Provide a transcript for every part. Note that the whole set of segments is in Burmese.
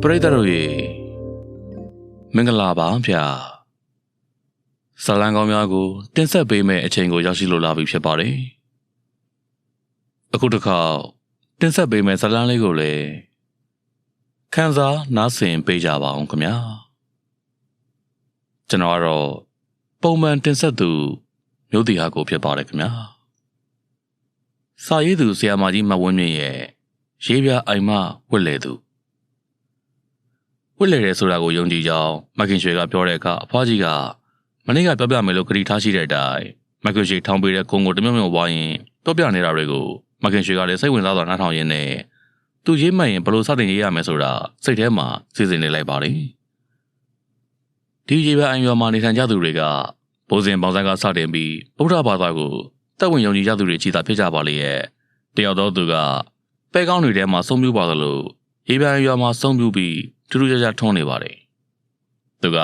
ပရိသတ်တို့ရေမင်္ဂလာပါဗျာဇလံကောင်းများကိုတင်ဆက်ပေးမယ့်အချိန်ကိုရောက်ရှိလိုလာပြီဖြစ်ပါတယ်အခုတစ်ခါတင်ဆက်ပေးမယ့်ဇလံလေးကိုလည်းခန်းစားနားဆင်ပေးကြပါအောင်ခင်ဗျာကျွန်တော်ကတော့ပုံမှန်တင်ဆက်သူမျိုးတီဟာကိုဖြစ်ပါတယ်ခင်ဗျာစာရေးသူဆရာမကြီးမဝင်းမြင့်ရဲ့ ရေးပြအိုင်မဝစ်လေသူဝစ်လေတယ်ဆိုတာကိုယုံကြည်ကြောင်းမခင်ရွှေကပြောတဲ့အခါအဖွားကြီးကမနေ့ကပြောပြမယ်လို့ကတိထားရှိတဲ့အတိုင်းမခင်ရွှေထောင်ပေးတဲ့ကုန်းကိုတမြုံမြုံဝိုင်းရင်ပြောပြနေတာတွေကိုမခင်ရွှေကလည်းစိတ်ဝင်စားစွာနားထောင်ရင်းနဲ့သူရေးမှတ်ရင်ဘယ်လိုစတင်ရေးရမယ်ဆိုတာစိတ်ထဲမှာစီစဉ်နေလိုက်ပါတယ်ဒီရေးပြအိုင်ရွာမှာနေထိုင်ကြသူတွေကဘိုးစဉ်ပေါင်းဆိုင်ကစတင်ပြီးဗုဒ္ဓဘာသာကိုတက်ဝင်ယုံကြည်ကြသူတွေကြီးတာဖြစ်ကြပါလေရဲ့တယောက်တော့သူက ပဲကောင်းတွေထဲမှာဆုံးပြပါသလိုရေးပြအိုင်ရွာမှာဆုံးပြပြီးထူးထူးခြားခြားထွန်းနေပါတယ်သူက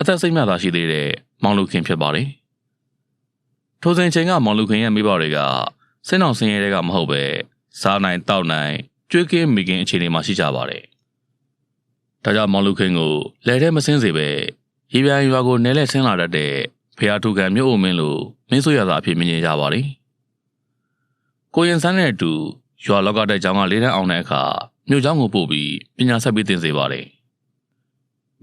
အသက်စိတ်မြတာရှိသေးတဲ့မောင်လူခင်ဖြစ်ပါတယ်ထိုစဉ်ချိန်ကမောင်လူခင်ရဲ့မိဘတွေကစင်းအောင်ဆင်းရဲတဲ့ကမဟုတ်ပဲစားနိုင်တောက်နိုင်ကျွေးကင်းမိခင်အခြေအနေမှာရှိကြပါတယ်ဒါကြောင့်မောင်လူခင်ကိုလဲထဲမစင်းစေပဲရေပြိုင်ရွာကိုနဲလဲဆင်းလာတတ်တဲ့ဖះထုခံမြို့အုံမင်းလိုမင်းဆိုရသာအဖြစ်မြင်ကြပါလေကိုရင်ဆန်းနဲ့အတူ ရွာလောက်ကတဲ့ကျောင်းကလေးတန်းအောင်တဲ့အခါမြို့ကျောင်းကိုပို့ပြီးပညာဆက်ပြီးသင်စေပါတယ်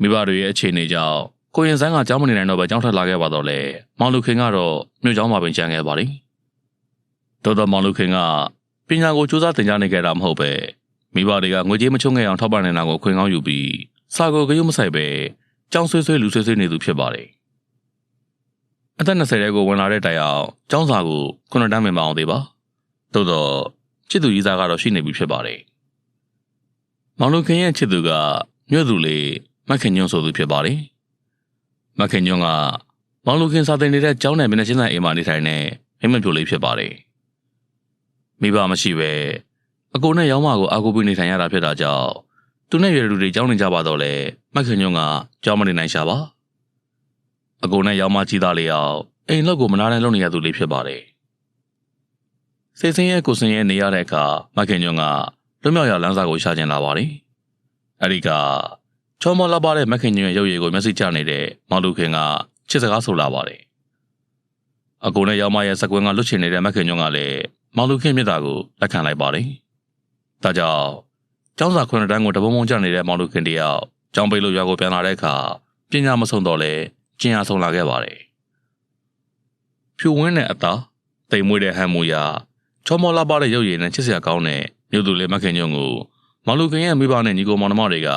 မိဘတွေရဲ့အခြေအနေကြောင့်ကိုရင်ဆန်းကကျောင်းမနေနိုင်တော့ပဲကျောင်းထပ်လာခဲ့ပါတော့လေမောင်လူခင်ကတော့မြို့ကျောင်းမှာပင်ကျန်ခဲ့ပါလေတော်တော်မောင်လူခင်ကပညာကိုစူးစမ်းသင်ကြားနေခဲ့တာမဟုတ်ပဲမိဘတွေကငွေကြေးမချုံငယ်အောင်ထောက်ပံ့နေတာကိုခွင့်ကောင်းယူပြီးစာကိုကြုံမဆိုင်ပဲကျောင်းဆွေးဆွေးလူဆွေးဆွေးနေသူဖြစ်ပါတယ်အသက်20ရဲကိုဝင်လာတဲ့တိုင်အောင်ကျောင်းစာကိုခုနှစ်တန်းမင်မအောင်သေးပါသို့တော့ ချစ်သူကြီးစားကတော့ရှိနေပြီဖြစ်ပါတယ်မောင်လူခင်ရဲ့ချစ်သူကမြို့သူလေးမခင်ညွန့်ဆိုသူဖြစ်ပါတယ်မခင်ညွန့်ကမောင်လူခင်စာသင်နေတဲ့ကျောင်းနယ်မျက်နှာချင်းဆိုင်အိမ်မှာနေထိုင်တဲ့မိမပြိုလေးဖြစ်ပါတယ်မိဘမရှိပဲအကိုနဲ့ရောင်းမကိုအာကိုပြီးနေထိုင်ရတာဖြစ်တာကြောင့်သူနဲ့ရွယ်လူတွေကြောင်းနေကြပါတော့လေမခင်ညွန့်ကကြောင်းမနေနိုင်ရှာပါအကိုနဲ့ရောင်းမကြီးသားလေးအောင်အိမ်လောက်ကိုမနာနိုင်လုပ်နေရသူလေးဖြစ်ပါတယ် စိတ်ဆင်းရဲကိုစင်းရဲနေရတဲ့အခါမခင်ညွန့်ကလွတ်မြောက်ရလမ်းစာကိုရှာကျင်လာပါတယ်အဲ့ဒီကချောမောလာပါတဲ့မခင်ညွန့်ရဲ့ရုပ်ရည်ကိုမျက်စိကျနေတဲ့မောင်လူခင်ကချစ်စကားဆိုလာပါတယ်အကိုနဲ့ရောင်းမရဲ့စကွင်းကလွတ်ချင်နေတဲ့မခင်ညွန့်ကလည်းမောင်လူခင်မြတ်တာကိုလက်ခံလိုက်ပါတယ်ဒါကြောင့်ကျောင်းစာခွန်းတန်းကိုတပုံပုံကျနေတဲ့မောင်လူခင်တယောက်ကျောင်းပိတ်လို့ရွာကိုပြန်လာတဲ့အခါပညာမဆုံးတော့လဲကျင်ရဆုံးလာခဲ့ပါတယ်ဖြူဝင်းတဲ့အသားတိမ်မွေးတဲ့ဟန်မူရာ ချောမောလာပါတဲ့ရုပ်ရည်နဲ့ချစ်စရာကောင်းတဲ့မြို့သူလေးမခင်ညုံကိုမောင်လူခင်ရဲ့မိဘနဲ့ညီကိုမောင်နှမတွေက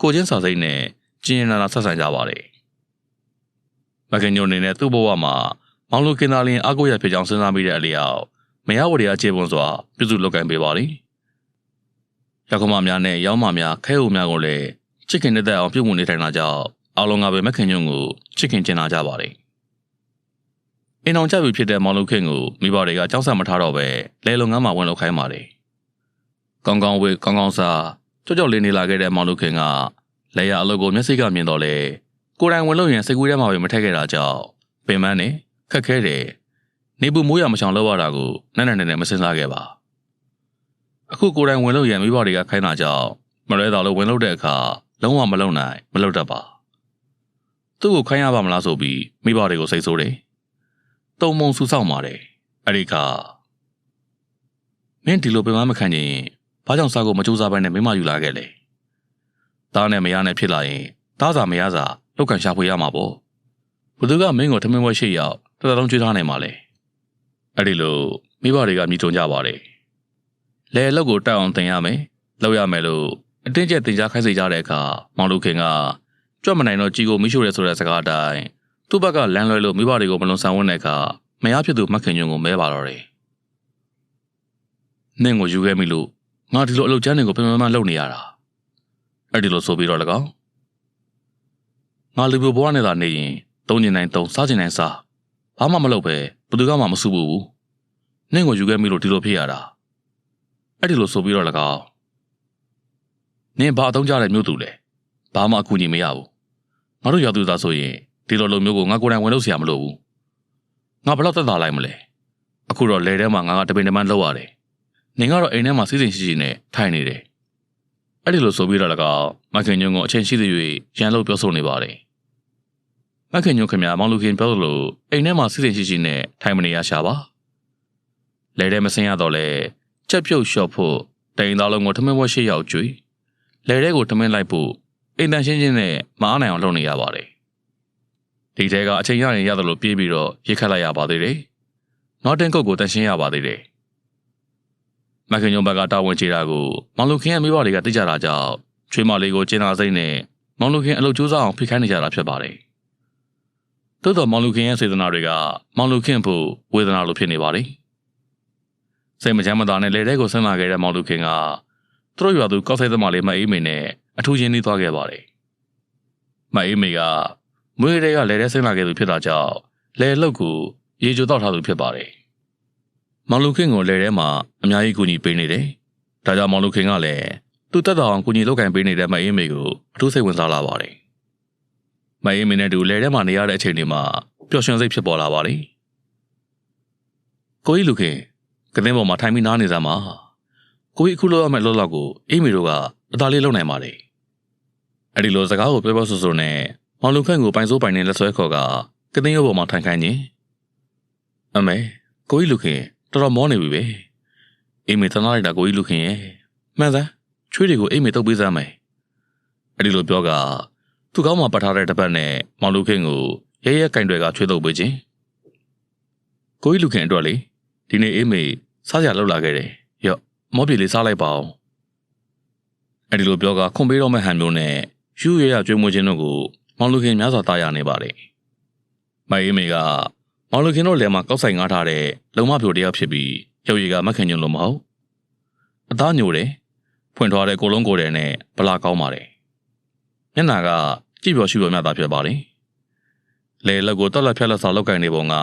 ကိုချင်းစာစိတ်နဲ့ကျင်နာနာဆက်ဆံကြပါတယ်မခင်ညုံနေနဲ့သူ့ဘဝမှာမောင်လူခင်သားလင်းအကိုရဖြစ်ကြောင်းစဉ်းစားမိတဲ့အလျောက်မရဝရအခြေပွန်စွာပြုစုလုပ်ကင်ပေးပါလိရောက်ခမများနဲ့ရောင်းမများခဲအုံများကိုလည်းချစ်ခင်တဲ့အောင်ပြုမှုနေထိုင်တာကြောင့်အားလုံးကပဲမခင်ညုံကိုချစ်ခင်ကျင်လာကြပါတယ်။ အိမ်အောင်ကြပြီဖြစ်တဲ့မောင်လုခင်ကိုမိဘတွေကကြောက်ဆက်မထားတော့ပဲလဲလုံငန်းမှာဝင်လောက်ခိုင်းပါတယ်။ကောင်းကောင်းဝေးကောင်းကောင်းစားကြောက်ကြောက်လေးနေလာခဲ့တဲ့မောင်လုခင်ကလဲရအလုပ်ကိုမျက်စိကမြင်တော့လေကိုယ်တိုင်ဝင်လို့ရင်စိတ်ကူးထဲမှာပဲမထက်ခဲ့တာကြောင့်ပင်မနဲ့ခက်ခဲတယ်နေပူမိုးရမချောင်လောက်ရတာကိုနဲ့နဲ့နဲ့မစင်စားခဲ့ပါအခုကိုယ်တိုင်ဝင်လို့ရမိဘတွေကခိုင်းတာကြောင့်မလွဲတော့လို့ဝင်လို့တဲ့အခါလုံးဝမလုံနိုင်မလုပ်တတ်ပါသူ့ကိုခိုင်းရပါမလားဆိုပြီးမိဘတွေကိုစိတ်ဆိုးတယ်။ တုံမုံဆူဆောက်ပါတယ်။အဲ့ဒီကမင်းဒီလိုပြန်မခံရင်ဘာကြောင့်စားကိုမကြိုးစားဘဲနဲ့မင်းမယူလာခဲ့လဲ။သားနဲ့မရနဲ့ဖြစ်လာရင်သားစာမရစာလောက်ကန်ရှာဖွေရမှာပေါ့။ဘသူကမင်းကိုထမင်းဝဲရှိရောက်တော်တော်လုံးကြွေးထားနိုင်ပါလေ။အဲ့ဒီလိုမိဘတွေကမြည်ထုံကြပါတယ်။လဲလောက်ကိုတက်အောင်တင်ရမယ်။လောက်ရမယ်လို့အတင်းကျပ်တင် जा ခိုင်းစေကြတဲ့အခါမောင်လူခင်ကကြွတ်မနိုင်တော့ကြီးကိုမိရှို့ရဲဆိုတဲ့စကားအတိုင်း သူ့ဘက်ကလမ်းလွဲလို့မိဘတွေကိုမလွန်ဆန်ဝန်းတဲ့အခါမရဖြစ်သူမခင်ညွန့်ကိုမဲပါတော့တယ်။နင့်ကိုယူခဲ့မိလို့ငါဒီလိုအလုပ်ကျန်းတွေကိုပြန်ပြန်လုပ်နေရတာ။အဲ့ဒီလိုဆိုပြီးတော့၎င်းငါလူပြဘွားနဲ့သာနေရင်သုံးကျင်နိုင်သုံးစားကျင်နိုင်စားဘာမှမလုပ်ပဲဘယ်သူမှမဆူဘူး။နင့်ကိုယူခဲ့မိလို့ဒီလိုဖြစ်ရတာ။အဲ့ဒီလိုဆိုပြီးတော့၎င်းနင်ဘာအသုံးကြတဲ့မျိုးသူလဲဘာမှအကူအညီမရဘူးငါတို့ရောက်သူသားဆိုရင် ဒီလိုလိုမျိုးကိုငါကိုယ်တိုင်ဝင်လို့ဆရာမလိုဘူးငါဘယ်တော့သက်သာလိုက်မလဲအခုတော့လေထဲမှာငါကတပင်တမန်းလောက်ရတယ်နင်ကတော့အိမ်ထဲမှာစီးစိမ်ရှိရှိနဲ့ထိုင်နေတယ်အဲ့ဒီလိုဆိုပြီးတော့လည်းကောမခင်ညုံကိုအချိန်ရှိသေး၍ရန်လို့ပြောဆိုနေပါတယ်မခင်ညုံခင်ဗျာမောင်လူခင်ပြောလို့အိမ်ထဲမှာစစ်စစ်ရှိရှိနဲ့ထိုင်မနေရရှာပါလဲတဲ့မစင်းရတော့လဲချက်ပြုတ်လျှော့ဖို့တိန်သားလုံးကိုထမင်းဘွက်ရှိရောက်ကျွေးလဲတဲ့ကိုထမင်းလိုက်ဖို့အိမ်တန်ရှင်းချင်းနဲ့မအားနိုင်အောင်လုပ်နေရပါတယ် ဒီတဲကအချိန်ရရင်ရတယ်လို့ပြေးပြီးတော့ရိတ်ခတ်လိုက်ရပါသေးတယ်နောက်တင်ကုတ်ကိုတန်ရှင်းရပါသေးတယ်မခင်ညုံဘက်ကတာဝန်ချေတာကိုမောင်လူခင်ရဲ့မိဘတွေကသိကြတာကြောင့်ချွေးမလေးကိုကျင်းလာစိတ်နဲ့မောင်လူခင်အလုပ်ကြိုးစားအောင်ဖိခိုင်းနေကြတာဖြစ်ပါတယ်။သို့တော်မောင်လူခင်ရဲ့စေတနာတွေကမောင်လူခင်ဖို့ဝေဒနာလိုဖြစ်နေပါတယ်။စိတ်မချမ်းမသာနဲ့လေတဲ့ကိုဆင်းလာခဲ့တဲ့မောင်လူခင်ကသူတို့ရွာသူကောက်ဆိုင်သမားလေးမအေးမေနဲ့အထူးချင်းနှီးသွားခဲ့ပါတယ်။မအေးမေက မွေးတွေကလေတဲ့ဆင်းလာခဲ့သူဖြစ်တာကြောင့်လေလုတ်ကိုရေချိုတောက်ထားသူဖြစ်ပါတယ်။မောင်လူခင်ကိုလေထဲမှာအများကြီးကူညီပေးနေတယ်။ဒါကြောင့်မောင်လူခင်ကလည်းသူတက်တော်အောင်ကူညီလုပ်ကင်ပေးနေတဲ့မအေးမေကိုအထူးစိတ်ဝင်စားလာပါတယ်။မအေးမေနဲ့တူလဲထဲမှာနေရတဲ့အချိန်တွေမှာပျော်ရွှင်စိတ်ဖြစ်ပေါ်လာပါတယ်။ကိုကြီးလူခင်ကတင်းပေါ်မှာထိုင်ပြီးနားနေစမ်းပါ။ကိုကြီးအခုလောက်ရမယ့်လောလောက်ကိုအေးမေတို့ကအသာလေးလုပ်နိုင်ပါတယ်။အဲ့ဒီလိုစကားကိုပြောပြောဆိုဆိုနဲ့ မောင်လူခန့်ကိုပိုင်စိုးပိုင်နဲ့လက်ဆွဲခေါ်ကကတင်းရုပ်ပေါ်မှာထိုင်ခိုင်းခြင်း။အမေကိုကြီးလူခင်တော်တော်မောနေပြီပဲ။အေးမေတနာလိုက်တာကိုကြီးလူခင်ရဲ့မှန်စမ်းချွေးတွေကိုအိမ်မေတုပ်ပေးစမ်းမယ်အဲ့ဒီလိုပြောကသူ့ကောင်းမှာပတ်ထားတဲ့တပတ်နဲ့မောင်လူခင်ကိုရဲရဲကင်တွေကချွေးတုပ်ပေးခြင်းကိုကြီးလူခင်အတွက်လေဒီနေ့အိမ်မေစားစရာလောက်လာခဲ့တယ်ရော့မောပြေလေးစားလိုက်ပါအောင်အဲ့ဒီလိုပြောကခွန်ပေးတော့မဲ့ဟန်မျိုးနဲ့ယူရရကျွေးမွေးခြင်းတို့ကို မောင်လူခင်များစွာတားရနေပါလေမအေးမေကမောင်လူခင်တို့လယ်မှာကောက်ဆိုင်ငားထားတဲ့လုံမပြိုတယောက်ဖြစ်ပြီးရုပ်ရည်ကမခင်ညွန့်လို့မဟုတ်အသားညိုတယ်ဖွင့်ထားတဲ့ကိုလုံးကိုယ်တယ်နဲ့ဗလာကောင်းပါတယ်။မျက်နာကကြည့်ပြောရှိပြောမြတာဖြစ်ပါတယ်။လေလက်ကိုတက်လက်ဖြတ်လက်စာလောက်ကင်နေပုံက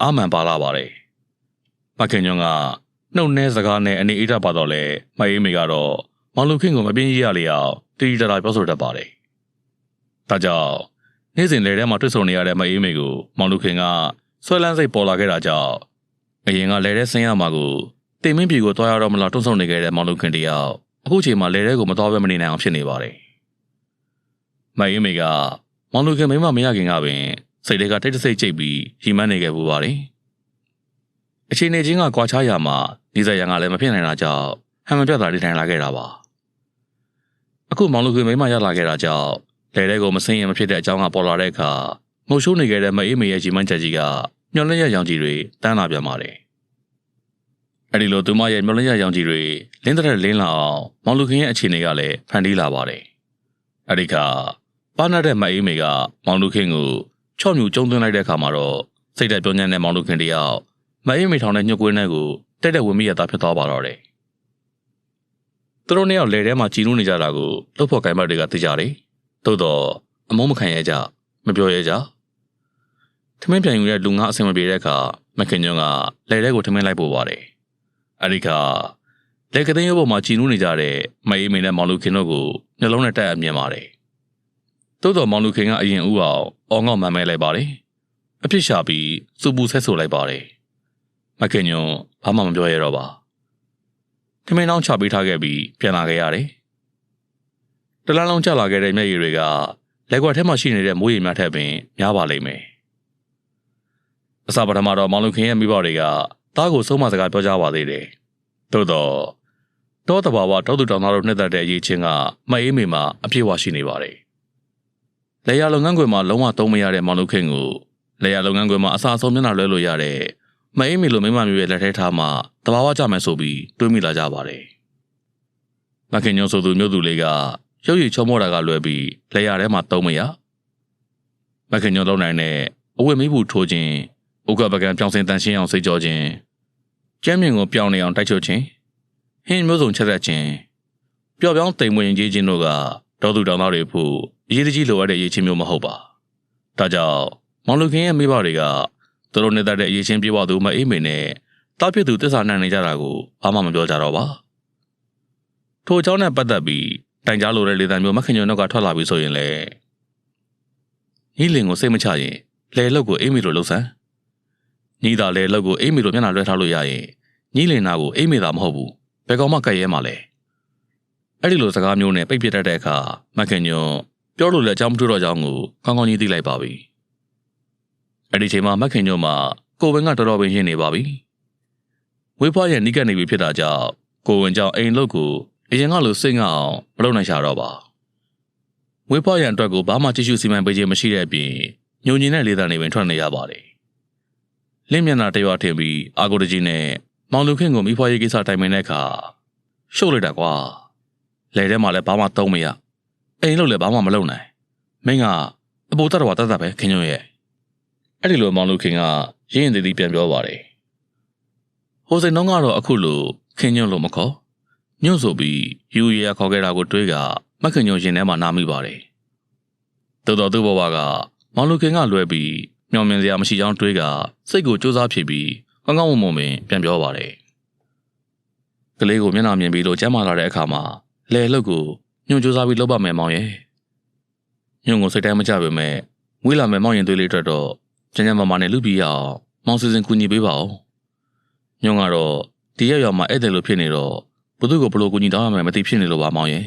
အာမန်ပါလာပါတယ်။မခင်ညွန့်ကနှုတ်နဲစကားနဲ့အနေအိတ်တပါတော့လဲမအေးမေကတော့မောင်လူခင်ကိုမပြင်းကြီးရလေအောင်တီတီတတာပြောဆိုတတ်ပါတယ်။ ဒါကြောင့်နေ့စဉ်လေထဲမှာတွေ့ဆုံနေရတဲ့မအေးမေကိုမောင်လူခင်ကဆွဲလန်းစိတ်ပေါ်လာခဲ့တာကြောင့်အရင်ကလေထဲဆင်းရမှာကိုတင်မင်းပြည်ကိုတွားရတော့မလားတွန့်ဆုံနေခဲ့တဲ့မောင်လူခင်တယောက်အခုချိန်မှာလေထဲကိုမတော်ဘဲမနေနိုင်အောင်ဖြစ်နေပါတယ်။မအေးမေကမောင်လူခင်မိမမရခင်ကပင်စိတ်လေးကတိတ်တဆိတ်ကြိတ်ပြီးရီမန်းနေခဲ့ပူပါတယ်။အချိန်နေချင်းကကွာခြားရမှာနေစရန်ကလည်းမဖြစ်နိုင်တာကြောင့်ဟန်မပြတ်တာနေထိုင်လာခဲ့တာပါ။အခုမောင်လူခင်မိမရလာခဲ့တာကြောင့် လေထဲကိုမစင်းရင်မဖြစ်တဲ့အကြောင်းကပေါ်လာတဲ့အခါငိုရှိုးနေခဲ့တဲ့မအေးမေရဲ့ရီမန်းချက်ကြီးကညှော်လင့်ရရောင်ကြီးတွေတန်းလာပြန်ပါတယ်။အဲ့ဒီလိုသူမရဲ့မျောလင်းရရောင်ကြီးတွေလင်းတဲ့လင်းလာအောင်မောင်လူခင်ရဲ့အခြေအနေကလည်းဖန်တီးလာပါတယ်။အဲ့ဒီခါပါနာတဲ့မအေးမေကမောင်လူခင်ကိုချော့မြူကျုံသွင်းလိုက်တဲ့အခါမှာတော့စိတ်သက်ပြောညံ့တဲ့မောင်လူခင်တယောက်မအေးမေထောင်တဲ့ညှုတ်ကွင်းထဲကိုတက်တက်ဝင်မိရတာဖြစ်သွားပါတော့တယ်။သူတို့နှစ်ယောက်လေထဲမှာကြည်နူးနေကြတာကိုလှုပ်ဖို့ကိုင်မတ်တွေကသိကြတယ်။ သို့တော့အမုန်းမခံရကြမပြောရကြ။ထမင်းပြန်ယူတဲ့လူငါအဆင်မပြေတဲ့အခါမခင်ညွန့်ကလေထဲကိုထမင်းလိုက်ပို့ပါတယ်။အဲ့ဒီကလက်ကသိန်းရုပ်ပေါ်မှာကြည်နူးနေကြတဲ့မအေးမင်းနဲ့မောင်လူခင်တို့ကိုနှလုံးနဲ့တက်အမြင်ပါတယ်။သို့တော်မောင်လူခင်ကအရင်ဦးအောင်အော်ငေါ့မှန်မဲလိုက်ပါတယ်။အဖြစ်ရှာပြီးစူပူဆက်ဆိုလိုက်ပါတယ်။မခင်ညွန်ဘာမှမပြောရတော့ပါ။ထမင်းတောင်းချပေးထားခဲ့ပြီးပြန်လာခဲ့ရတယ်။ တလားလုံးကျလာခဲ့တဲ့မျက်ရည်တွေကလက်ကွက်ထဲမှာရှိနေတဲ့မိုးရေများထက်ပင်များပါလိမ့်မယ်။အစပထမတော့မောင်လူခင်ရဲ့မိဘတွေကသားကိုဆုံးမစကားပြောကြပါသေးတယ်။သို့တော့တောတဘာဝတောသူတောင်သားတို့နှစ်သက်တဲ့အရေးချင်းကမအေးမေမှာအပြည့်အဝရှိနေပါတယ်။လေယာလုပ်ငန်းခွင်မှာလုံးဝသုံးမရတဲ့မောင်လုခင်ကိုလေယာလုပ်ငန်းခွင်မှာအစာဆုံးမျက်နှာလွှဲလို့ရတဲ့မအေးမေလိုမိမမျိုးရဲ့လက်ထဲထားမှတဘာဝကြမယ်ဆိုပြီးတွေးမိလာကြပါတယ်။မခင်ညုံဆိုသူမြို့သူလေးက ရုပ်ရည်ချုံမောတာကလွယ်ပြီးလေယာထဲမှာသုံးမရမခင်ညုံလုံးနိုင်တဲ့အဝတ်မိဘူးထိုးခြင်းဥက္ကပကံပြောင်းစင်တန်ရှင်းအောင်စိတ်ကြောခြင်းကျမ်းမြင့်ကိုပြောင်းနေအောင်တိုက်ချုပ်ခြင်းဟင်းမျိုးစုံချက်သက်ခြင်းပျော့ပြောင်းတိမ်မွေရင်ကြီးခြင်းတို့ကဒေါသူတောင်သားတွေဖို့အရေးကြီးလိုအပ်တဲ့အရေးချင်းမျိုးမဟုတ်ပါဒါကြောင့်မောင်လူခင်ရဲ့မိဘတွေကသူတို့နေတတ်တဲ့အရေးချင်းပြေဝသူမအေးမေနဲ့တားပြစ်သူတစ္ဆာနိုင်နေကြတာကိုဘာမှမပြောကြတော့ပါထိုအကြောင်းနဲ့ပတ်သက်ပြီး တိုင်ကြားလိုတဲ့လေသံမျိုးမခင်ညွန့်တို့ကထွက်လာပြီဆိုရင်လေဟီလင်ကိုစိတ်မချရင်လေလုတ်ကိုအေးမီလိုလှုပ်ဆန်းညီးတာလဲလောက်ကိုအိမ်မီလိုမျက်နှာလွှဲထားလို့ရရင်ညီးလင်နာကိုအိမ်မေတာမဟုတ်ဘူးဘယ်ကောင်မှကြိုက်ရဲမှာလဲအဲ့ဒီလိုစကားမျိုးနဲ့ပိတ်ပစ်တတ်တဲ့အခါမခင်ညွန်ပြောလို့လည်းအကြောင်းမထူတော့ကြောင်းကိုကောင်းကောင်းကြီးသိလိုက်ပါပြီအဲ့ဒီချိန်မှာမခင်ညွန်မှာကိုဝင်ကတော်တော်ပင်ရှင်းနေပါပြီဝေးဖွားရဲ့နိကနေပြီဖြစ်တာကြောင့်ကိုဝင်ကြောင့်အိမ်လုတ်ကို အရင်ကလိုစိတ်ငှအောင်မလုပ်နိုင်ရှာတော့ပါဝေးဖွားရန်အတွက်ကိုဘာမှကြည့်ရှုစီမံပေးခြင်းမရှိတဲ့အပြင်ညုံညင်တဲ့လေသံတွေပင်ထွက်နေရပါတယ်လင်းမျက်နှာတရွာထင်ပြီးအာကိုတကြီးနဲ့မောင်လူခင်ကိုမိဖွားရေးကိစ္စတိုင်ပင်တဲ့အခါရှုပ်လိုက်တာကွာလဲထဲမှာလည်းဘာမှသုံးမရအိမ်လုတ်လည်းဘာမှမလုပ်နိုင်မင်းကအပေါ်တတ်တော်တတ်တာပဲခင်ညွန့်ရဲ့အဲ့ဒီလိုမောင်လူခင်ကရင်းရင်တည်တည်ပြန်ပြောပါတယ်ဟိုစိန်နှောင်းကတော့အခုလိုခင်ညွန့်လို့မခေါ် ညွန့်ဆိုပြီးယူရရခေါ်ခဲ့တာကိုတွေးကမခင်ညွန့်ရင်ထဲမှာနားမိပါတယ်တော်တော်သူ့ဘဝကမောင်လူခင်ကလွဲပြီးမျောမြင်စရာမရှိကြောင်းတွေးကစိတ်ကိုစူးစမ်းဖြစ်ပြီးကောင်းကောင်းမွန်မွန်ပင်ပြန်ပြောပါတယ်ကလေးကိုမျက်နှာမြင်ပြီးလို့ကြမ်းမာလာတဲ့အခါမှာလဲလှုပ်ကိုညွန့်စူးစမ်းပြီးလှုပ်ပါမယ်မောင်ရဲ့ညွန့်ကိုစိတ်တိုင်းမကြပါမဲ့မွေးလာမယ်မောင်ရင်သွေးလေးအတွက်တော့ကျန်းကျန်းမာမာနဲ့လူပြီးရအောင်မောင်စီစဉ်ကူညီပေးပါဦးညွန့်ကတော့ဒီရက်ရွာမှာဧည့်သည်လိုဖြစ်နေတော့ ဘသူ့ကိုဘလို့ကူညီတောင်းရမယ်မသိဖြစ်နေလို့ပါမောင်ရဲ့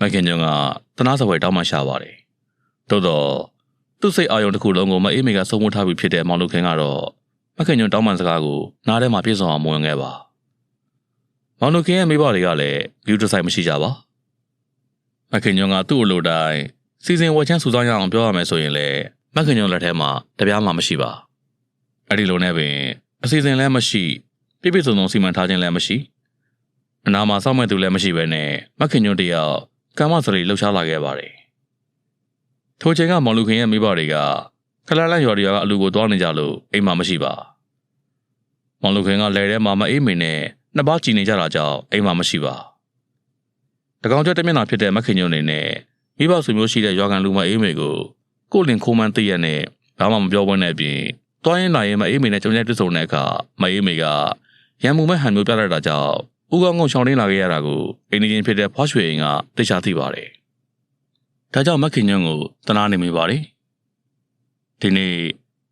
မခင်ညွန့်ကတနာစပွဲတောင်းမှရှာပါတယ်တိုးတော့သူ့စိတ်အာရုံတစ်ခုလုံးကိုမအေးမေကစုံမထားပြီးဖြစ်တဲ့မောင်လူခင်ကတော့မခင်ညွန့်တောင်းပန်စကားကိုနားထဲမှာပြည့်စုံအောင်မဝင်ခဲ့ပါမောင်လူခင်ရဲ့မိဘတွေကလည်းဂယူတဆိုင်မရှိကြပါမခင်ညွန့်ကသူ့အလိုတိုင်းစီစဉ်ဝယ်ချမ်းစူဆောင်းရအောင်ပြောရမယ်ဆိုရင်လည်းမခင်ညွန့်လက်ထဲမှာတပြားမှမရှိပါအဲ့ဒီလိုနဲ့ပင်အစီအစဉ်လည်းမရှိပြည့်ပြည့်စုံစုံစီမံထားခြင်းလည်းမရှိ အနာမှာစောင့်မဲ့သူလည်းမရှိပဲနဲ့မခင်ညွန့်တယောက်ကမ္မစရီလှုပ်ရှားလာခဲ့ပါတယ်ထိုချိန်ကမောင်လူခင်ရဲ့မိဘတွေကခလာလန့်ရွာတွေကအလူကိုသွားနေကြလို့အိမ်မှာမရှိပါမောင်လူခင်ကလယ်ထဲမှာမအေးမင်နဲ့နှစ်ပါးကြည်နေကြတာကြောင့်အိမ်မှာမရှိပါတကောင်ကျော်တမျက်နှာဖြစ်တဲ့မခင်ညွန့်နေနဲ့မိဘဆွေမျိုးရှိတဲ့ရွာကန်လူမအေးမေကိုကိုလင်ခိုးမှန်းသိရနဲ့ဘာမှမပြောဘဲနဲ့အပြင်တွိုင်းရင်နိုင်ရင်မအေးမေနဲ့ကြုံရတဲ့ဆုံတဲ့အခါမအေးမေကရံမှုမဲ့ဟန်မျိုးပြလိုက်တာကြောင့် ဦးကောင်းကုန်းရှောင်းရင်းလာခဲ့ရတာကိုအိမ်နေချင်းဖြစ်တဲ့ဖွားရွှေရင်ကသိချသိပါတယ်။ဒါကြောင့်မခင်ညွန့်ကိုတနာနေမိပါတယ်။ဒီနေ့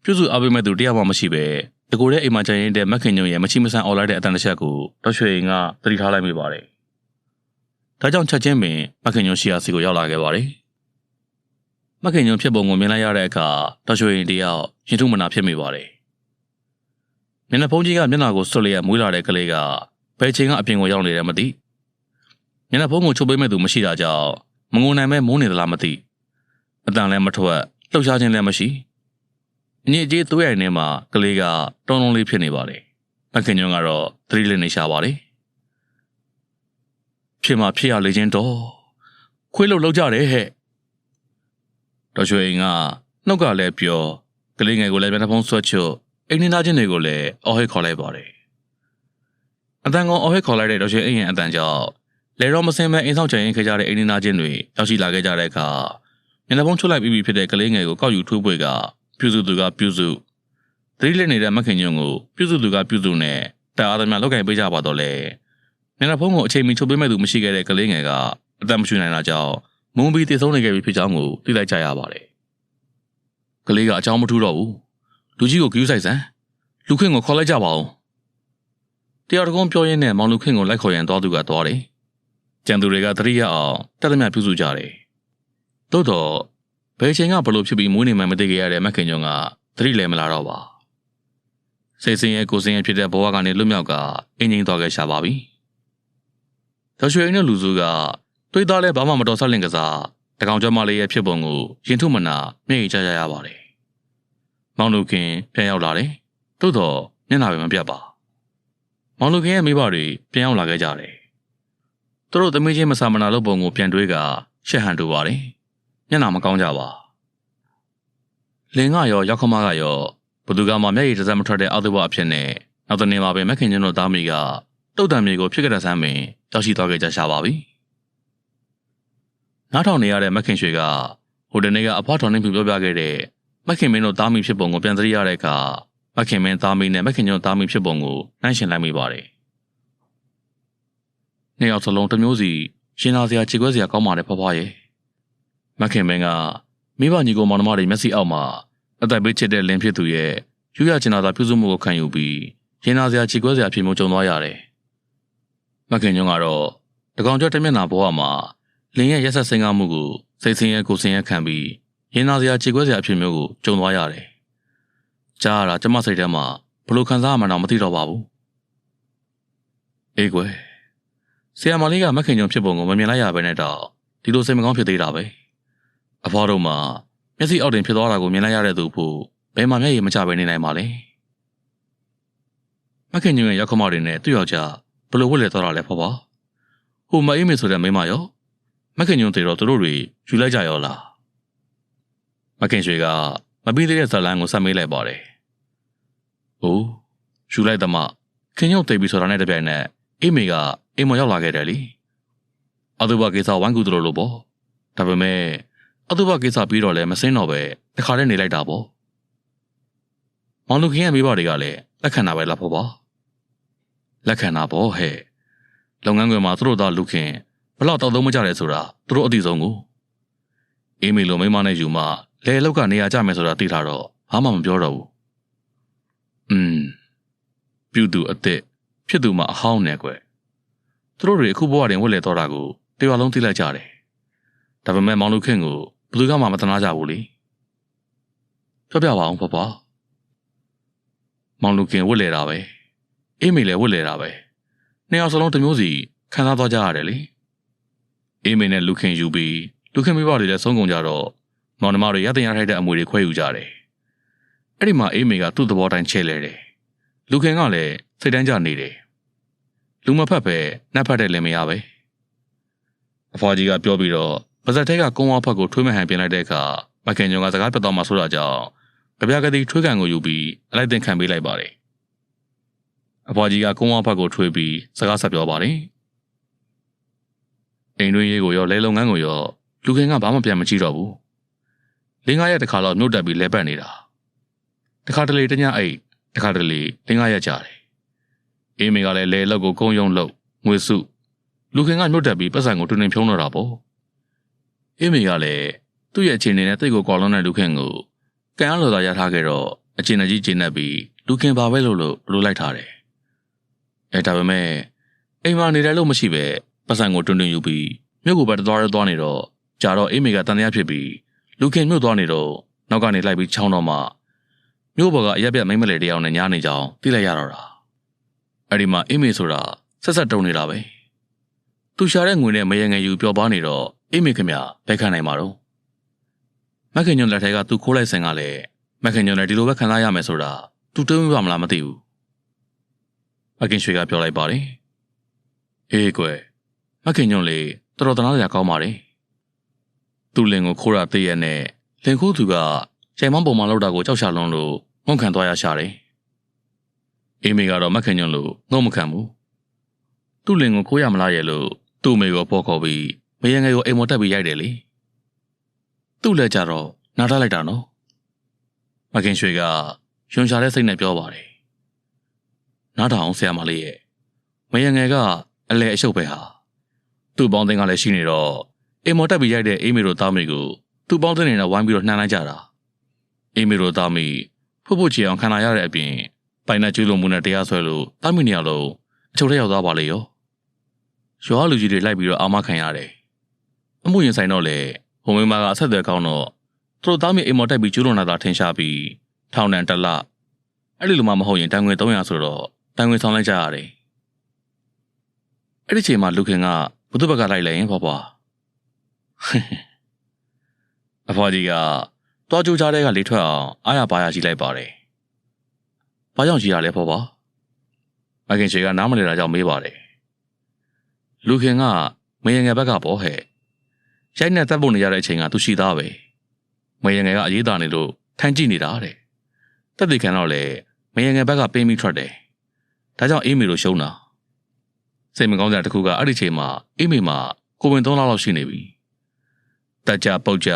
ပြုစုအပိမဲ့သူတရားမှမရှိပဲတကူတဲ့အိမ်မှာကျန်ရင်တဲ့မခင်ညွန့်ရဲ့မချိမဆန်အော်လိုက်တဲ့အတန်တစ်ချက်ကိုတော်ရွှေရင်ကသတိထားလိုက်မိပါတယ်။ဒါကြောင့်ချက်ချင်းပင်မခင်ညွန့်ရှိရာစီကိုရောက်လာခဲ့ပါတယ်။မခင်ညွန့်ဖြစ်ပုံကိုမြင်လိုက်ရတဲ့အခါတော်ရွှေရင်တယောက်ရင်ထုမနာဖြစ်မိပါတယ်။မျက်နှာဖုံးကြီးကမျက်နှာကိုဆွတ်လျက်မွေးလာတဲ့ကလေးက ဘယ်ချိန်ကအပြင်ကိုရောက်နေတယ်မသိမျက်နှာဖုံးကိုချုပ်ပေးမဲ့သူမရှိတာကြောင့်မငုံနိုင်မဲ့မိုးနေသလားမသိအတန်လည်းမထွက်လှုပ်ရှားခြင်းလည်းမရှိအညစ်အကြေးသွေးရိုင်ထဲမှာကလေးကတုံးလုံးလေးဖြစ်နေပါတယ်မခင်ညွန့်ကတော့သတိလေးနေရှာပါတယ်ဖြစ်မှဖြစ်ရလေခြင်းတော့ခွေးလို့လောက်ကြတယ်ဟဲ့တော်ရွှေအိမ်ကနှုတ်ကလည်းပြောကလေးငယ်ကိုလည်းမျက်နှာဖုံးဆွတ်ချွတ်အိမ်နေသားချင်းတွေကိုလည်းအော်ဟစ်ခေါ်လိုက်ပါတယ် အတန်ကောင်အော်ဟစ်ခေါ်လိုက်တဲ့တော်ရှင်အိမ်ရဲ့အတန်ကြောင့်လေတော့မစင်မဲ့အိမ်ဆောင်ချင်ရင်ခေကြတဲ့အိမ်နာချင်းတွေရောက်ရှိလာခဲ့ကြတဲ့အခါမျက်နှာဖုံးချွတ်လိုက်ပြီးပြီဖြစ်တဲ့ကလေးငယ်ကိုကောက်ယူထိုးပွေကပြုစုသူကပြုစုသတိလက်နေတဲ့မခင်ညွန့်ကိုပြုစုသူကပြုစုနဲ့တာအားသမျှလောက်ကင်ပေးကြပါတော့လေမျက်နှာဖုံးကိုအချိန်မီချုပ်ပေးမဲ့သူမရှိခဲ့တဲ့ကလေးငယ်ကအသက်မရှူနိုင်တာကြောင့်မုံပြီးတည်ဆုံးနေခဲ့ပြီဖြစ်ကြောင်းကိုသိလိုက်ကြရပါတယ်ကလေးကအကြောင်းမထူးတော့ဘူးလူကြီးကိုဂယူးဆိုင်စမ်းလူခင်ကိုခေါ်လိုက်ကြပါဦး တရားတကုံးပြောရင်းနဲ့မောင်လူခင်ကိုလိုက်ခေါ်ရန်သွားသူကသွားတယ်။ကြံသူတွေကတတိယအောင်တက်သမျှပြုစုကြတယ်။သို့တော့ဘယ်ချိန်ကဘလို့ဖြစ်ပြီးမွေးနေမှမသိခဲ့ရတဲ့မခင်ညုံကတတိလည်းမလာတော့ပါ။စိတ်ဆင်းရဲကိုဆင်းရဲဖြစ်တဲ့ဘဝကနေလွတ်မြောက်ကအင်းငိမ့်သွားခဲ့ရှာပါပြီ။တော်ရွှေရင်းတဲ့လူစုကတွေးသားလဲဘာမှမတော်ဆက်လင်ကစားတကောင်ကျော်မလေးရဲ့ဖြစ်ပုံကိုရင်ထုမနာမျက်ရည်ကျကြရပါတယ်။မောင်လူခင်ပြန်ရောက်လာတယ်။သို့တော့မျက်နှာပဲမပြတ်ပါ။ မောင်လူခင်ရဲ့မိဘတွေပြန်ရောက်လာခဲ့ကြတယ်။သူတို့သမီးချင်းမဆာမနာလုပ်ပုံကိုပြန်တွေးကရှက်ဟန်တူပါတယ်။မျက်နှာမကောင်းကြပါ။လင်ကရောရောက်ခမကရောဘသူကမှမျက်ရည်တစ်စက်မထွက်တဲ့အောက်သဘောအဖြစ်နဲ့နောက်တနေ့မှာပဲမခင်ကျင်းတို့သားမိကတုတ်တံမြေကိုဖြစ်ကြတဲ့ဆမ်းပင်ရောက်ရှိသွားခဲ့ကြရှာပါပြီ။နားထောင်နေရတဲ့မခင်ရွှေကဟိုတနေ့ကအဖွားထောင်နေပြပြောပြခဲ့တဲ့မခင်မင်းတို့သားမိဖြစ်ပုံကိုပြန်သတိရတဲ့အခါ မခင်မင်းသားမိနဲ့မခင်ညွန့်သားမိဖြစ်ပုံကိုနှိုင်းယှဉ်လိုက်မိပါတယ်။နှစ်ယောက်စလုံးတစ်မျိုးစီရှင်လာစရာခြေခွဲစရာကောင်းပါတယ်ဖွားဖွားရဲ့။မခင်မင်းကမိဘညီကိုမောင်နှမတွေမျက်စိအောက်မှာအသက်ပေးချစ်တဲ့လင်းဖြစ်သူရဲ့ယူရချင်တာသာပြုစုမှုကိုခံယူပြီးရင်နာစရာခြေခွဲစရာဖြစ်မှုကြုံသွားရတယ်။မခင်ညွန့်ကတော့တကောင်ကျော်တမျက်နှာဘဝမှာလင်းရဲ့ရက်ဆက်စင်ကားမှုကိုစိတ်ဆင်းရဲကိုယ်ဆင်းရဲခံပြီးရင်နာစရာခြေခွဲစရာအဖြစ်မျိုးကိုကြုံသွားရတယ်။ ကြားရတာကျမစိတ်ထဲမှာဘလို့ခံစားရမှန်းတော့မသိတော့ပါဘူး။အေးကွယ်ဆရာမလေးကမခင်ညုံဖြစ်ပုံကိုမမြင်လိုက်ရဘဲနဲ့တော့ဒီလိုစိတ်မကောင်းဖြစ်သေးတာပဲ။အဖေါ်တို့မှာမျက်စိအောက်တင်ဖြစ်သွားတာကိုမြင်လိုက်ရတဲ့သူဖို့ဘယ်မှမျက်ရည်မချဘဲနေနိုင်ပါလဲ။မခင်ညုံရဲ့ရောက်ခမောက်တွေနဲ့သူ့ယောက်ျားဘလို့ဝတ်လဲသွားတာလဲဖော်ပါ။ဟိုမအေးမေဆိုတဲ့မိန်းမရောမခင်ညုံတေတော့သူတို့တွေယူလိုက်ကြရောလား။မခင်ရွှေကမပြီးသေးတဲ့ဇလန်းကိုဆက်မေးလိုက်ပါတယ်။ ဟိုယူလိုက်သမားခင်ညုံတေပြီးဆိုတာနဲ့တပြိုင်နက်အေးမေကအိမ်မရောက်လာခဲ့တယ်လी။အတူဘကိစ္စဝိုင်းကူတို့လိုပေါ့။ဒါပေမဲ့အတူဘကိစ္စပြီးတော့လည်းမစင်းတော့ပဲတခါတည်းနေလိုက်တာပေါ့။မောင်လူခင်ရဲ့မိဘတွေကလည်းလက်ခံတာပဲလားဖို့ပါ။လက်ခံတာပေါ့ဟဲ့။လုပ်ငန်းခွင်မှာသူတို့သားလူခင်ဘလောက်တောက်သုံးမကြတယ်ဆိုတာသူတို့အသိဆုံးကိုအေးမီလိုမိမနဲ့ယူမလဲလောက်ကနေရာကြမယ်ဆိုတာသိထားတော့ဘာမှမပြောတော့ဘူး။ อืมပြုသူအစ်စ်ဖြစ်သူမှအဟောင်းနဲ့ကွယ်။သူတို့တွေအခုဘဝတွင်ဝတ်လဲတော့တာကိုတရွာလုံးသိလိုက်ကြတယ်။ဒါပေမဲ့မောင်လူခင်ကိုဘယ်သူမှမတနာကြဘူးလေ။ပြောပြပါအောင်ဖဖ။မောင်လူခင်ဝတ်လဲတာပဲ။အေးမီလည်းဝတ်လဲတာပဲ။နှစ်ယောက်စလုံးတစ်မျိုးစီခံစားသွားကြရတယ်လေ။အေးမီနဲ့လူခင်ယူပြီးလူခင်မိဘတွေလည်းဆုံးကုန်ကြတော့မောင်နှမတွေရတဲ့ရထိုက်တဲ့အမွေတွေခွဲယူကြတယ်။ အဲ့ဒီမှာအေးမီကသူ့သဘောတိုင်းချဲ့လဲတယ်။လူခင်ကလည်းစိတ်တန်းကြနေတယ်။လူမဖက်ပဲနှက်ဖက်တဲ့လည်းမရပဲ။အဖွားကြီးကပြောပြီးတော့ပါဇက်ထဲကကုန်းဝါဖက်ကိုထွေးမဟန်ပြင်လိုက်တဲ့အခါမခင်ညုံကစကားပြတ်တော့မှဆိုတာကြောင့်ကြပြကတိထွေးကန်ကိုယူပြီးအလိုက်တင်ခံပေးလိုက်ပါတယ်။အဖွားကြီးကကုန်းဝါဖက်ကိုထွေးပြီးစကားဆက်ပြောပါတယ်။အိမ်တွင်းရေးကိုရောလဲလုပ်ငန်းကိုရောလူခင်ကဘာမှပြန်မကြည့်တော့ဘူး။လင်းကားရက်တစ်ခါတော့မြို့တက်ပြီးလဲပတ်နေတာ။ တစ်ခါတလေတညအိတ်တစ်ခါတလေလင်းကားရက်ကြတယ်။အေးမေကလည်းလဲလောက်ကိုကုန်းယုံလို့ငွေစုလူခင်ကမြို့တက်ပြီးပတ်စံကိုတွင်တွင်ဖြုံးတော့တာပေါ့။အေးမေကလည်းသူ့ရဲ့အခြေအနေနဲ့တိတ်ကိုကော်လုံးတဲ့လူခင်ကိုကံအားလိုသာရထားခဲ့တော့အကျဉ်းကြီးကျဉ်းပြီးလူခင်ပါပဲလို့လို့လိုလိုက်ထားတယ်။အဲဒါပေမဲ့အိမ်မှာနေတယ်လို့မရှိပဲပတ်စံကိုတွင်တွင်ယူပြီးမြို့ကိုပဲသွားရသွားနေတော့ကြာတော့အေးမေကတန်တရားဖြစ်ပြီးလူခင်မြို့သွားနေတော့နောက်ကနေလိုက်ပြီးချောင်းတော့မှ မြို့ပေါ်ကအရက်ပြတ်မိမ့်မလေတယောက်နဲ့ညားနေကြအောင်သိလိုက်ရတော့တာအဲ့ဒီမှာအေးမေဆိုတာဆက်ဆက်တုံနေတာပဲသူရှာတဲ့ငွေနဲ့မယငယ်ယူပျော်ပါနေတော့အေးမေခင်ဗျဘက်ခံနိုင်မှာတော့မခင်ညွန်လက်ထဲကသူခိုးလိုက်စင်ကလည်းမခင်ညွန်လည်းဒီလိုပဲခံစားရမယ်ဆိုတာသူတွေးမိပါမလားမသိဘူးမခင်ရွှေကပြောလိုက်ပါတယ်အေးကွယ်မခင်ညွန်လေတော်တော်တနာစရာကောင်းပါတယ်သူ့လင်ကိုခိုးရသေးရဲ့နဲ့လင်ခိုးသူက ချိန်မပုံမှန်လောက်တာကိုကြောက်ရှာလွန်းလို့ငုံခံသွားရရှာတယ်အေးမေကတော့မခင်ညွန်လို့ငုံမခံဘူးသူ့လင်ကိုခိုးရမလားရဲ့လို့သူ့မေကိုပေါ်ခေါ်ပြီးမယငယ်ကိုအိမ်မော်တက်ပြီးရိုက်တယ်လေသူ့လက်ကြတော့နားထားလိုက်တာနော်မခင်ရွှေကယွန်ရှာတဲ့စိတ်နဲ့ပြောပါတယ်နားထောင်ဆရာမလေးရဲ့မယငယ်ကအလဲအရှုပ်ပဲဟာသူ့ပေါင်းသိန်းကလည်းရှိနေတော့အိမ်မော်တက်ပြီးရိုက်တဲ့အေးမီတို့သားမိကိုသူ့ပေါင်းသိန်းနဲ့ဝိုင်းပြီးတော့နှမ်းလိုက်ကြတာ အေးမီတို့သားမိဖို့ဖို့ချီအောင်ခံလာရတဲ့အပြင်ပိုင်နဲ့ကျွေးလုံးမှုနဲ့တရားစွဲလို့သားမိနေရလို့အချုပ်ထဲရောက်သွားပါလေရောရွာလူကြီးတွေလိုက်ပြီးတော့အာမခံရတယ်အမှုရင်ဆိုင်တော့လေဟိုမင်းမကအဆက်အသွယ်ကောင်းတော့သူတို့သားမိအိမ်မော်တက်ပြီးကျွေးလုံးလာတာထင်ရှားပြီးထောင်တန်တက်လအဲ့ဒီလိုမှမဟုတ်ရင်တန်ငွေ300ဆိုတော့တန်ငွေဆောင်လိုက်ကြရတယ်အဲ့ဒီချိန်မှာလူခင်ကဘုသူ့ဘက်ကလိုက်လိုက်ရင်ဖွားဖွားအဖွားကြီးက တွားကြိုးချတဲ့ကလေးထွက်အောင်အားရပါရကြီးလိုက်ပါတယ်။ဘာကြောင့်ကြီးရလဲဖွားဖွားမခင်ချေကနားမလည်တာကြောင့်မေးပါတယ်။လူခင်ကမယငယ်ဘက်ကပေါ့ဟဲ့။ရိုက်နဲ့တက်ဖို့နေရတဲ့အချိန်ကသူရှိသားပဲ။မယငယ်ကအရေးသားနေလို့ထိုင်ကြည့်နေတာတဲ့။တက်တိခံတော့လေမယငယ်ဘက်ကပင်းပြီးထွက်တယ်။ဒါကြောင့်အေးမီလိုရှုံးတာ။စိတ်မကောင်းစရာတစ်ခုကအဲ့ဒီချိန်မှာအေးမီမှာကိုဝင်3လလောက်ရှိနေပြီ။တက်ကြပုတ်ကြ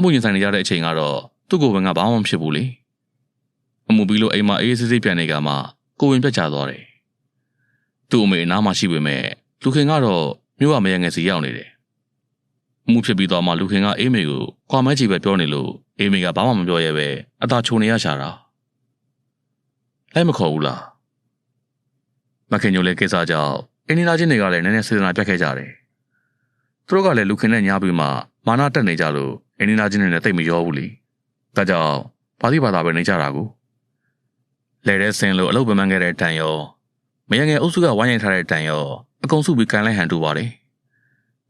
မှုရင်ဆိုင်နေရတဲ့အချိန်ကတော့သူ့ကိုဝင်ကဘာမှမဖြစ်ဘူးလေ။အမှုပြီးလို့အိမ်မှာအေးအေးဆေးဆေးပြန်နေကမှကိုဝင်ပြတ်ကျသွားတယ်။သူ့အမေအနားမှာရှိပေမဲ့လူခင်ကတော့မြို့ကမရငယ်စီရောက်နေတယ်။မှုဖြစ်ပြီးတော့မှလူခင်ကအေးမေကိုခွာမဲချီပဲပြောနေလို့အေးမေကဘာမှမပြောရဲပဲအသာချုံနေရရှာတာ။လိုက်မခေါ်ဘူးလား။မခင်ညိုလည်းကိစ္စကြောင့်အင်းနီလာချင်းတွေကလည်းနည်းနည်းစေတနာပြတ်ခဲ့ကြတယ်သူတို့ကလည်းလူခင်နဲ့ညားပြီးမှမာနတက်နေကြလို့ အင်းနီလာချင်းတွေနဲ့တိတ်မရောဘူးလေဒါကြောင့်ဘာတိဘာသာပဲနေကြတာကိုလဲတဲ့ဆင်းလို့အလုပ်ပမှန်းခဲ့တဲ့တန်ရောမယငယ်အုပ်စုကဝိုင်းရင်ထားတဲ့တန်ရောအကုန်စုပြီးကန်လိုက်ဟန်တူပါတယ်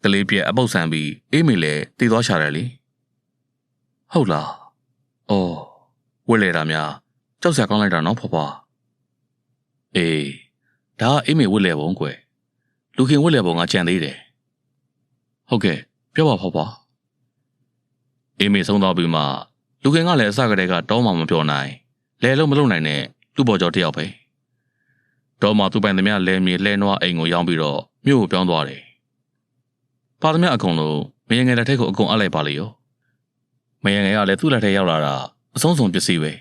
ကလေးပြက်အပုတ်ဆန်ပြီးအေးမေလည်းတည်သွားရှာတယ်လေဟုတ်လားအော်ဝက်လေတာများကြောက်စရာကောင်းလိုက်တာနော်ဖွားဖွားအေးဒါကအေးမေဝက်လေပုံကွယ်လူခင်ဝက်လေပုံကကြံသေးတယ်ဟုတ်ကဲ့ပြောပါဖွားဖွား အေးမေဆုံးသွားပြီးမှလူခင်ကလည်းအစကတည်းကတောင်းမှမပြောနိုင်လဲလုံးမလုံးနိုင်နဲ့သူ့ပေါ်ကျော်တယောက်ပဲတော့မှသူ့ပိုင်သမျှလဲမြေလဲနွားအိမ်ကိုရောင်းပြီးတော့မြို့ကိုပြောင်းသွားတယ်ပါသမျှအကုန်လုံးမယင်ငယ်လက်ထက်ကိုအကုန်အပ်လိုက်ပါလေရောမယင်ငယ်ကလည်းသူ့လက်ထက်ရောက်လာတာအဆုံးစုံပစ္စည်းပဲ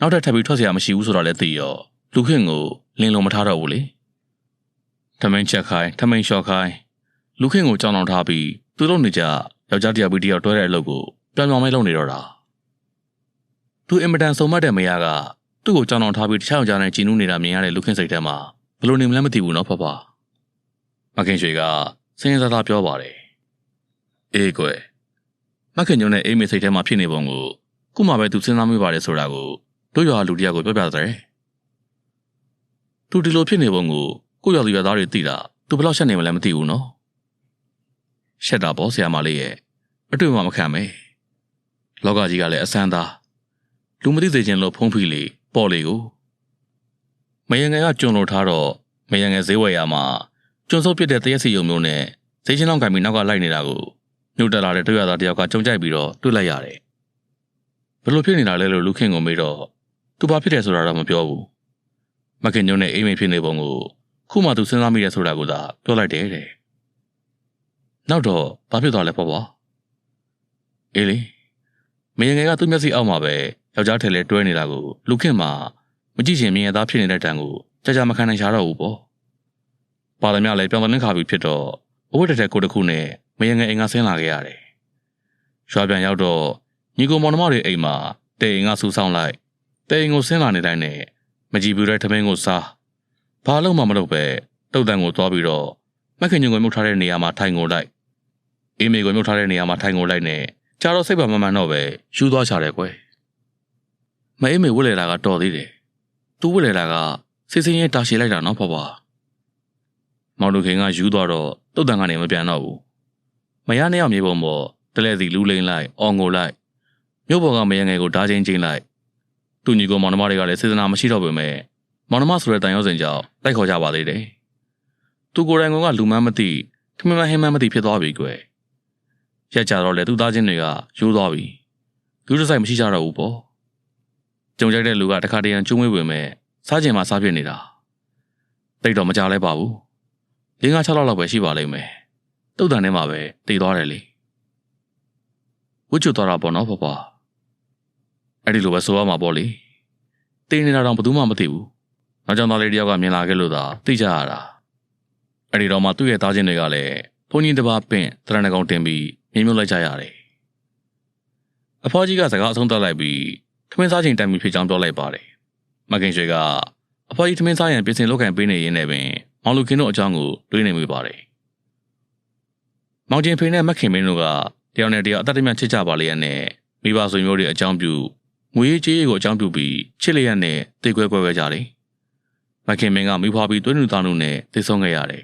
နောက်ထပ်ထပ်ပြီးထွက်စရာမရှိဘူးဆိုတာလည်းသိရောလူခင်ကိုလင်းလုံးမထားတော့ဘူးလေထမင်းချက်ခိုင်းထမင်းလျှော့ခိုင်းလူခင်ကိုကြောင်အောင်ထားပြီးသူတို့နေကြ ယောက်ျားတစ်ယောက်ပြီးတစ်ယောက်တွဲတဲ့အလုပ်ကိုပြောင်းပြောင်းမဲလုပ်နေတော့တာသူအင်မတန်စုံမတ်တဲ့မယားကသူ့ကိုကြောင်းအောင်ထားပြီးတခြားယောက်ျားနဲ့ကြည်နူးနေတာမြင်ရတဲ့လူခင်စိတ်ထဲမှာဘယ်လိုနေမလဲမသိဘူးနော်ဖဖမခင်ရွှေကစင်းစသားပြောပါတယ်အေးကွယ်မခင်ညုံနဲ့အိမ်မေစိတ်ထဲမှာဖြစ်နေပုံကိုခုမှပဲသူစဉ်းစားမိပါတယ်ဆိုတာကိုတို့ရွာလူတယောက်ကိုပြောပြတယ်သူဒီလိုဖြစ်နေပုံကိုကိုယ့်ရွာလူရွာသားတွေသိတာသူဘယ်လောက်ရှက်နေမလဲမသိဘူးနော် ရှက်တာပေါ့ဆရာမလေးရဲ့အတွေ့မှမခံမဲလောကကြီးကလည်းအဆန်းသားလူမသိစေခြင်းလို့ဖုံးဖိလေပေါ့လေကိုမယငယ်ကကျွံလို့ထားတော့မယငယ်ဈေးဝယ်ရမှာကျွံစုပ်ပြစ်တဲ့တရက်စီယုံမျိုးနဲ့ဈေးချင်းလောက်ကံပြီးနောက်ကလိုက်နေတာကိုညှို့တက်လာတဲ့တွေ့ရသားတယောက်ကကြုံကြိုက်ပြီးတော့တွေ့လိုက်ရတယ်ဘယ်လိုဖြစ်နေတာလဲလို့လူခင်ကိုမေးတော့သူဘာဖြစ်တယ်ဆိုတာတော့မပြောဘူးမခင်ညုံနဲ့အိမ်မေဖြစ်နေပုံကိုခုမှသူစဉ်းစားမိတယ်ဆိုတာကိုသာပြောလိုက်တယ်တဲ့ နောက်တော့ဘာဖြစ်သွားလဲပေါ့ပေါ့အေးလေမယငယ်ကသူ့မျက်စိအောက်မှာပဲယောက်ျားထဲလဲတွဲနေတာကိုလူခင်မှာမကြည့်ချင်မြင်ရသားဖြစ်နေတဲ့တန်ကိုကြာကြာမခံနိုင်ရှာတော့ဘူးပေါ့ပါသမျှလည်းပြောင်းပြန်ခါပြီးဖြစ်တော့အဝတ်တစ်ထည်ကိုတစ်ခုနဲ့မယငယ်အိမ်ကဆင်းလာခဲ့ရတယ်ရွာပြန်ရောက်တော့ညီကိုမောင်နှမတွေအိမ်မှာတဲအိမ်ကဆူဆောင်လိုက်တဲအိမ်ကိုဆင်းလာနေတိုင်းနဲ့မကြည့်ဘူးတဲ့ထမင်းကိုစားဘာလို့မှမလုပ်ပဲတုတ်တန်ကိုသွားပြီးတော့မခင်ညုံကိုမြုပ်ထားတဲ့နေရာမှာထိုင်ကိုလိုက် အေးမေကိုမြုပ်ထားတဲ့နေရာမှာထိုင်ကိုလိုက်နဲ့ကြာတော့စိတ်ပါမမှန်တော့ပဲယူသွားချတယ်ကွယ်မအေးမေဝက်လေလာကတော်သေးတယ်သူဝက်လေလာကစိတ်စင်းရဲတာရှည်လိုက်တာနော်ဖွားဖွားမောင်လူခင်ကယူသွားတော့တုတ်တန်ကနေမပြန်တော့ဘူးမရနှစ်ယောက်မြေပုံပေါ်တလဲစီလူလိန်လိုက်အော်ငိုလိုက်မြို့ပေါ်ကမယငယ်ကိုဓာချင်းချင်းလိုက်သူညီကိုမောင်နှမတွေကလည်းစေတနာမရှိတော့ပေမဲ့မောင်နှမဆိုတဲ့တန်ရောစင်ကြောင့်တိုက်ခေါ်ကြပါသေးတယ်သူကိုယ်တိုင်ကလူမန်းမသိထမင်းမဟင်းမန်းမသိဖြစ်သွားပြီကွယ် ရက်ကြတော့လေသူသားချင်းတွေကရိုးသွားပြီလူတစ်ဆိုင်မရှိကြတော့ဘူးပေါ့ကြုံကြိုက်တဲ့လူကတခါတရံကျုံးမွေးဝင်မဲ့စားကျင်မှစားဖြစ်နေတာတိတ်တော့မကြလဲပါဘူး၄၅6လောက်လောက်ပဲရှိပါလိမ့်မယ်တုတ်တန်ထဲမှာပဲတည်သွားတယ်လေဝှချွတ်သွားတာပေါ့နော်ဖွားဖွားအဲ့ဒီလိုပဲဆိုရမှာပေါ့လေတင်းနေတာတော့ဘယ်သူမှမသိဘူးနောက်ကြောင့်သားလေးတယောက်ကမြင်လာခဲ့လို့သာသိကြရတာအဲ့ဒီတော့မှသူ့ရဲ့သားချင်းတွေကလည်းဘုန်းကြီးတစ်ပါးပင့်တရဏကောင်တင်ပြီး မြင်မြုပ်လိုက်ကြရတယ်အဖွားကြီးကစကားအဆုံးသတ်လိုက်ပြီးထမင်းစားချိန်တိုင်ပြီးဖြစ်ကြောင်းပြောလိုက်ပါတယ်မခင်ရွှေကအဖွားကြီးထမင်းစားရင်ပြင်ဆင်လုပ်ကင်ပေးနေရင်းနဲ့ပင်မောင်လူခင်တို့အကြောင်းကိုတွေးနေမိပါတယ်မောင်ကျင်ဖေနဲ့မခင်မင်းတို့ကတယောက်နဲ့တယောက်အသက်တမျှချစ်ကြပါလေရဲ့နဲ့မိဘဆွေမျိုးတွေအကြောင်းပြုငွေကြေးကိုအကြောင်းပြုပြီးချစ်လျက်နဲ့တိတ်ခွဲခွဲခဲ့ကြတယ်။မခင်မင်းကမိဖွားပြီးတွင်းနူသားနုနဲ့တိတ်ဆုံးခဲ့ရတယ်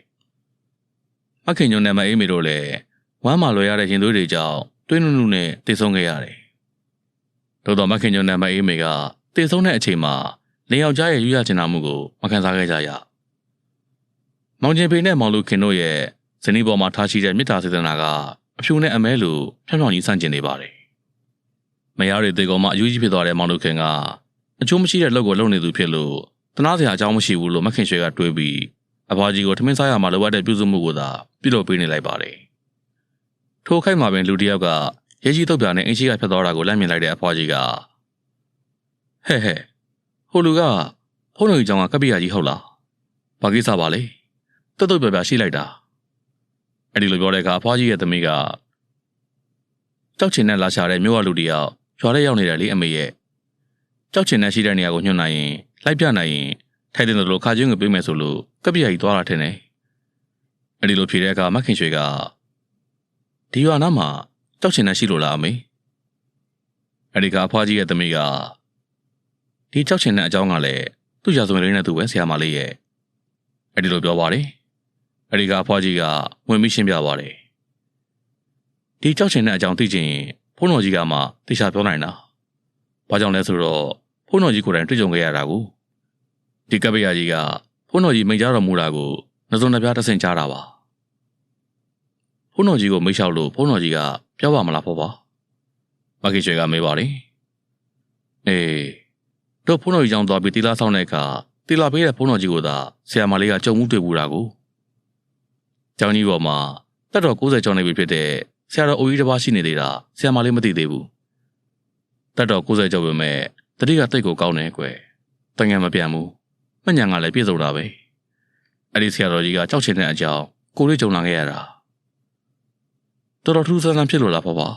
။မခင်ညုံနဲ့မအေးမီတို့လည်း ဝမ်းမာလွယ်ရတဲ့ရင်သွေးတွေကြောင့်တွင်းနုနုနဲ့တိတ်ဆုံးခဲ့ရတယ်။သို့တော့မခင်ညုံနဲ့မအေးမီကတိတ်ဆုံးတဲ့အချိန်မှာလင်ယောက်ျားရဲ့ရွရချင်တာမှုကိုမခံစားခဲ့ကြရ။မောင်ကျင်ဖေနဲ့မောင်လူခင်တို့ရဲ့ဇနီးပေါ်မှာထားရှိတဲ့မေတ္တာစေတနာကအဖြူနဲ့အမဲလိုဖြောင်းဖြောင်းကြီးဆန့်ကျင်နေပါတယ်။မယားတွေတေကောင်မှအယူကြီးဖြစ်သွားတဲ့မောင်လူခင်ကအချိုးမရှိတဲ့လုပ်ကိုလုပ်နေသူဖြစ်လို့တနာစရာအကြောင်းမရှိဘူးလို့မခင်ရွှေကတွေးပြီးအဖွားကြီးကိုထမင်းစားရမှာလိုအပ်တဲ့ပြုစုမှုကိုသာပြုလုပ်ပေးနေလိုက်ပါတယ်။ ထိုခိုက်မှာပင်လူတစ်ယောက်ကရဲကြီးတုတ်ပြနဲ့အင်းရှိကဖြတ်သွားတာကိုလက်မြင်လိုက်တဲ့အဖွားကြီးကဟဲ့ဟဲ့ဟိုလူကဖုန်းတော်ကြီးကြောင်ကကပ္ပိယကြီးဟုတ်လား။ဘာကိစ္စပါလဲ။တုတ်တုတ်ပြပြရှိလိုက်တာ။အဲ့ဒီလိုပြောတဲ့အခါအဖွားကြီးရဲ့သမီးကကြောက်ချင်နဲ့လာရှာတဲ့မြို့ဝလူတယောက်ရွာထဲရောက်နေတယ်လေအမေရဲ့ကြောက်ချင်နဲ့ရှိတဲ့နေရာကိုညွှန်နိုင်ရင်လိုက်ပြနိုင်ရင်ထိုက်တဲ့လိုခါကျွင်းကိုပေးမယ်ဆိုလို့ကပ္ပိယကြီးသွားတာထင်တယ်အဲ့ဒီလိုဖြေတဲ့အခါမခင်ရွှေက ဒီရွာနားမှာကြောက်ချင်တဲ့ရှိလို့လားအမေအဲ့ဒီကအဖွားကြီးရဲ့သမီးကဒီကြောက်ချင်တဲ့အကြောင်းကလည်းသူ့ရာဇဝင်လေးနဲ့သူပဲဆရာမလေးရဲ့အဲ့ဒီလိုပြောပါတယ်အဲ့ဒီကအဖွားကြီးကဝင်ပြီးရှင်းပြပါတယ်ဒီကြောက်ချင်တဲ့အကြောင်းသိချင်ရင်ဖုန်းတော်ကြီးကမှသိချာပြောနိုင်တာဘာကြောင့်လဲဆိုတော့ဖုန်းတော်ကြီးကိုယ်တိုင်တွေ့ကြုံခဲ့ရတာကိုဒီကပ္ပယကြီးကဖုန်းတော်ကြီးမိန့်ကြားတော်မူတာကိုနှစုံနှပြတစ်ဆင့်ကြားတာပါ ဖုန်းတော်ကြီးကိုမိတ်လျှောက်လို့ဖုန်းတော်ကြီးကပြောပါမလားဖောပါမခင်ရွှေကမေးပါတယ်အေးတို့ဖုန်းတော်ကြီးကြောင်းသွားပြီးတီလာဆောင်တဲ့အခါတီလာပေးတဲ့ဖုန်းတော်ကြီးကိုသာဆရာမလေးကကြုံမှုတွေ့ဘူးတာကိုကျောင်းကြီးပေါ်မှာတက်တော်60ကျော်နေပြီဖြစ်တဲ့ဆရာတော်အိုကြီးတစ်ပါးရှိနေသေးတာဆရာမလေးမသိသေးဘူးတက်တော်60ကျော်ပဲမဲ့တတိကတိတ်ကိုကောင်းတယ်ကွယ်တငယ်မပြန်ဘူးမညံကလည်းပြည့်စုံတာပဲအဲ့ဒီဆရာတော်ကြီးကကြောက်ချင်တဲ့အကြောင်းကိုလေးကြုံလာခဲ့ရတာ တော်တော်ထူးဆန်းဆန်းဖြစ်လို့လားဖောပါ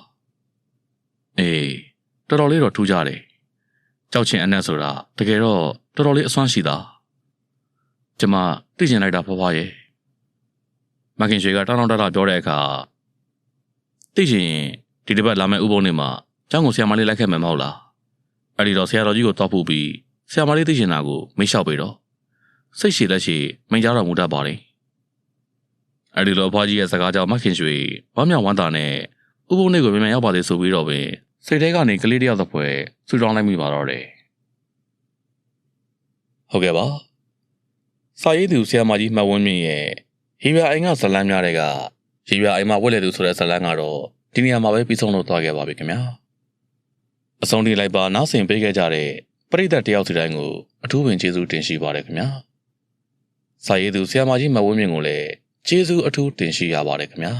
အေးတော်တော်လေးတော့ထူးကြတယ်ကြောက်ချင်အနက်ဆိုတာတကယ်တော့တော်တော်လေးအစွမ်းရှိတာကျမသိချင်လိုက်တာဖောပါရဲ့မခင်ရွှေကတောင်းတောင်းတတပြောတဲ့အခါသိချင်ရင်ဒီတစ်ပတ်လာမယ့်ဥပုံနေမှာကျောင်းကိုဆရာမလေးလိုက်ခဲ့မယ်မဟုတ်လားအဲ့ဒီတော့ဆရာတော်ကြီးကိုတောက်ဖို့ပြီးဆရာမလေးသိချင်တာကိုမေးလျှောက်ပေးတော့စိတ်ရှည်လက်ရှည်မိန်ကြားတော်မူတတ်ပါတယ် အဲ့ဒီလိုအဖွားကြီးရဲ့စကားကြောင့်မခင်ရွှေဝမ်းမြောက်ဝမ်းသာနဲ့ဥပုံနေကိုမြန်မြန်ရောက်ပါသေးဆိုပြီးတော့ပင်စိတ်ထဲကနေကလေးတယောက်တစ်ဖွဲဆူတောင်းလိုက်မိပါတော့တယ်ဟုတ်ကဲ့ပါစာရေးသူဆရာမကြီးမှတ်ဝန်းမြင့်ရဲ့ဟီဗာအိမ်ကဇလန်းများတွေကဟီဗာအိမ်မှာဝက်လေသူဆိုတဲ့ဇလန်းကတော့ဒီနေရာမှာပဲပြီးဆုံးလို့သွားခဲ့ပါပြီခင်ဗျာအဆုံးထိလိုက်ပါနောက်ဆင်ပေးခဲ့ကြတဲ့ပရိသတ်တယောက်စီတိုင်းကိုအထူးပင်ကျေးဇူးတင်ရှိပါတယ်ခင်ဗျာစာရေးသူဆရာမကြီးမှတ်ဝန်းမြင့်ကိုလည်း ကျေးဇူးအထူးတင်ရှိရပါတယ်ခင်ဗျာ